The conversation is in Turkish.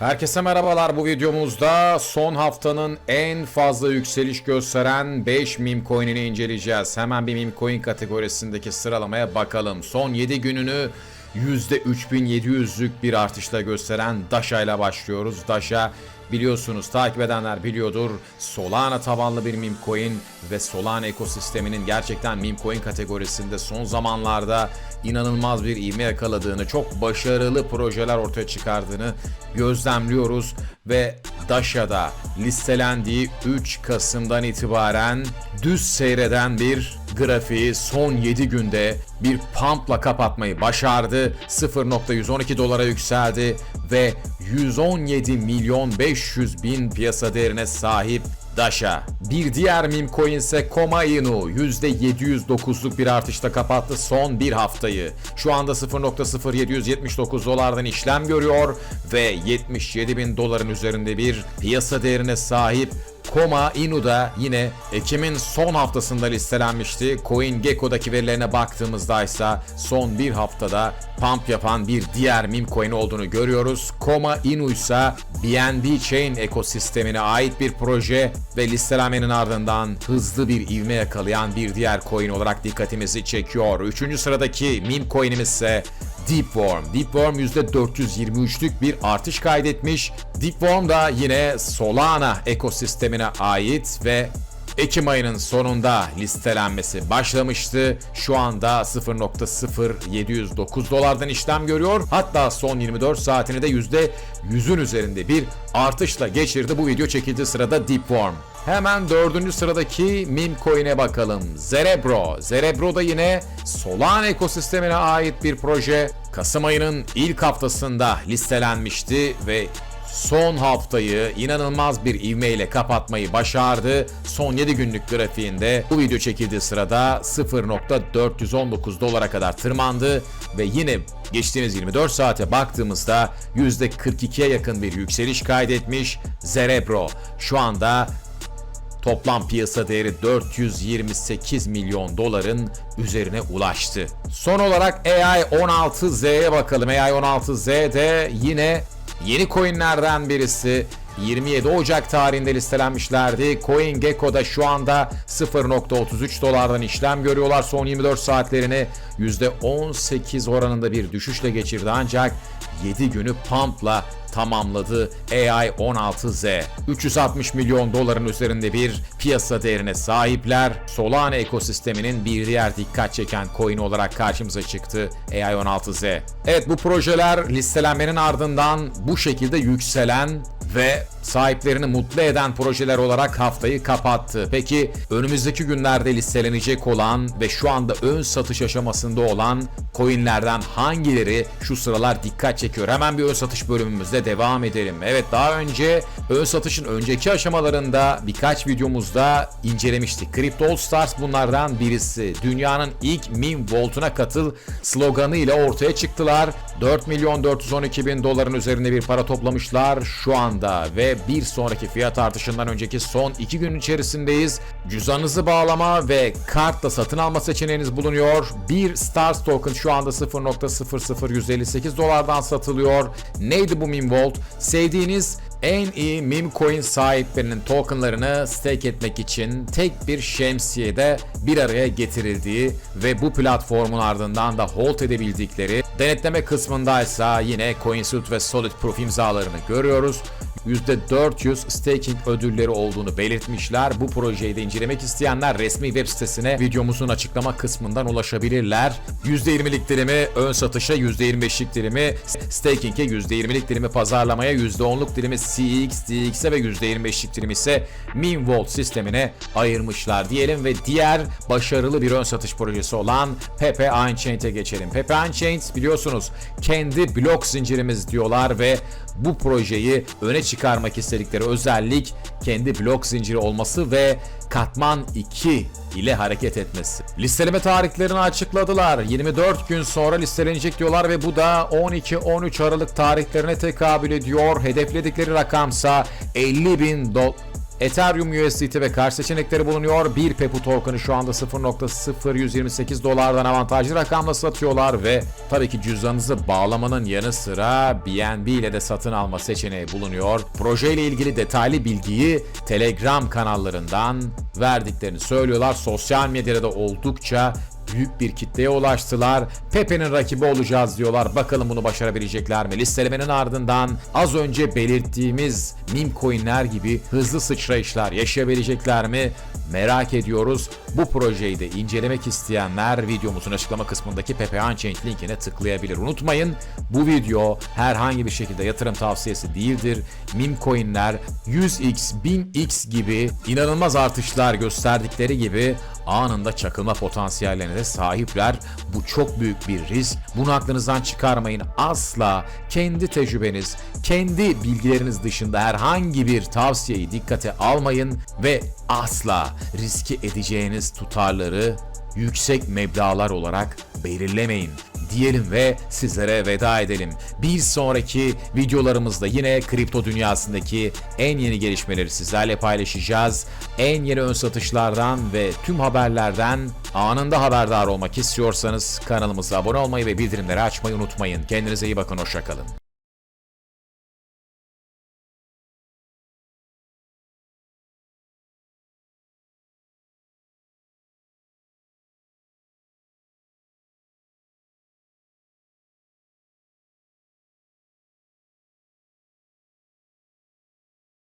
Herkese merhabalar bu videomuzda son haftanın en fazla yükseliş gösteren 5 meme coin'ini inceleyeceğiz. Hemen bir meme coin kategorisindeki sıralamaya bakalım. Son 7 gününü %3700'lük bir artışla gösteren Dasha ile başlıyoruz. Dasha biliyorsunuz takip edenler biliyordur. Solana tabanlı bir meme coin ve Solana ekosisteminin gerçekten meme coin kategorisinde son zamanlarda inanılmaz bir ivme yakaladığını, çok başarılı projeler ortaya çıkardığını gözlemliyoruz ve Dasha'da listelendiği 3 Kasım'dan itibaren düz seyreden bir grafiği son 7 günde bir pumpla kapatmayı başardı. 0.112 dolara yükseldi ve 117 milyon 500 bin piyasa değerine sahip Dasha. Bir diğer meme coin ise Koma Inu %709'luk bir artışla kapattı son bir haftayı. Şu anda 0.0779 dolardan işlem görüyor ve 77 bin doların üzerinde bir piyasa değerine sahip Koma Inu da yine Ekim'in son haftasında listelenmişti. CoinGecko'daki verilerine baktığımızda ise son bir haftada pump yapan bir diğer meme coin olduğunu görüyoruz. Koma Inu ise BNB Chain ekosistemine ait bir proje ve listelenmenin ardından hızlı bir ivme yakalayan bir diğer coin olarak dikkatimizi çekiyor. Üçüncü sıradaki meme coin'imiz ise Deepworm. Deepworm %423'lük bir artış kaydetmiş. Deepworm da yine Solana ekosistemine ait ve Ekim ayının sonunda listelenmesi başlamıştı. Şu anda 0.0709 dolardan işlem görüyor. Hatta son 24 saatini de %100'ün üzerinde bir artışla geçirdi. Bu video çekildiği sırada Deepworm. Hemen dördüncü sıradaki meme coin'e bakalım. Zerebro. Zerebro da yine Solana ekosistemine ait bir proje. Kasım ayının ilk haftasında listelenmişti ve son haftayı inanılmaz bir ivmeyle kapatmayı başardı. Son 7 günlük grafiğinde bu video çekildiği sırada 0.419 dolara kadar tırmandı ve yine geçtiğimiz 24 saate baktığımızda %42'ye yakın bir yükseliş kaydetmiş Zerebro. Şu anda Toplam piyasa değeri 428 milyon doların üzerine ulaştı. Son olarak AI16Z'ye bakalım. AI16Z de yine yeni coinlerden birisi. 27 Ocak tarihinde listelenmişlerdi. CoinGecko'da şu anda 0.33 dolardan işlem görüyorlar. Son 24 saatlerini %18 oranında bir düşüşle geçirdi ancak 7 günü pumpla tamamladı AI16Z. 360 milyon doların üzerinde bir piyasa değerine sahipler. Solana ekosisteminin bir diğer dikkat çeken coin olarak karşımıza çıktı AI16Z. Evet bu projeler listelenmenin ardından bu şekilde yükselen ve sahiplerini mutlu eden projeler olarak haftayı kapattı. Peki önümüzdeki günlerde listelenecek olan ve şu anda ön satış aşamasında olan coinlerden hangileri şu sıralar dikkat çekiyor? Hemen bir ön satış bölümümüzde devam edelim. Evet daha önce ön satışın önceki aşamalarında birkaç videomuzda incelemiştik. Crypto All Stars bunlardan birisi. Dünyanın ilk meme vault'una katıl sloganı ile ortaya çıktılar. 4 milyon 412 bin doların üzerinde bir para toplamışlar şu anda ve bir sonraki fiyat artışından önceki son 2 gün içerisindeyiz. Cüzdanınızı bağlama ve kartla satın alma seçeneğiniz bulunuyor. Bir Stars token şu anda 0.00158 dolardan satılıyor. Neydi bu vault? Sevdiğiniz en iyi meme coin sahiplerinin tokenlarını stake etmek için tek bir şemsiyede bir araya getirildiği ve bu platformun ardından da hold edebildikleri denetleme kısmındaysa yine CoinSuit ve Solid Proof imzalarını görüyoruz. %400 staking ödülleri olduğunu belirtmişler. Bu projeyi de incelemek isteyenler resmi web sitesine videomuzun açıklama kısmından ulaşabilirler. %20'lik dilimi ön satışa, %25'lik dilimi staking'e, %20'lik dilimi pazarlamaya, %10'luk dilimi CX, DX'e ve %25'lik dilimi ise Vault sistemine ayırmışlar diyelim ve diğer başarılı bir ön satış projesi olan Pepe Unchained'e geçelim. Pepe Unchained biliyorsunuz kendi blok zincirimiz diyorlar ve bu projeyi öne çıkarmak istedikleri özellik kendi blok zinciri olması ve katman 2 ile hareket etmesi. Listeleme tarihlerini açıkladılar. 24 gün sonra listelenecek diyorlar ve bu da 12-13 Aralık tarihlerine tekabül ediyor. Hedefledikleri rakamsa 50 bin dolar Ethereum USDT ve kar seçenekleri bulunuyor. Bir Pepu token'ı şu anda 0.0128 dolardan avantajlı rakamla satıyorlar ve tabii ki cüzdanınızı bağlamanın yanı sıra BNB ile de satın alma seçeneği bulunuyor. Proje ile ilgili detaylı bilgiyi Telegram kanallarından verdiklerini söylüyorlar. Sosyal medyada da oldukça büyük bir kitleye ulaştılar. Pepe'nin rakibi olacağız diyorlar. Bakalım bunu başarabilecekler mi? Listelemenin ardından az önce belirttiğimiz meme coinler gibi hızlı sıçrayışlar yaşayabilecekler mi? Merak ediyoruz. Bu projeyi de incelemek isteyenler videomuzun açıklama kısmındaki Pepe Unchained linkine tıklayabilir. Unutmayın bu video herhangi bir şekilde yatırım tavsiyesi değildir. Meme coinler 100x, 1000x gibi inanılmaz artışlar gösterdikleri gibi anında çakılma potansiyellerine de sahipler. Bu çok büyük bir risk. Bunu aklınızdan çıkarmayın. Asla kendi tecrübeniz, kendi bilgileriniz dışında herhangi bir tavsiyeyi dikkate almayın ve asla riski edeceğiniz tutarları yüksek meblağlar olarak belirlemeyin diyelim ve sizlere veda edelim. Bir sonraki videolarımızda yine kripto dünyasındaki en yeni gelişmeleri sizlerle paylaşacağız. En yeni ön satışlardan ve tüm haberlerden anında haberdar olmak istiyorsanız kanalımıza abone olmayı ve bildirimleri açmayı unutmayın. Kendinize iyi bakın, hoşçakalın.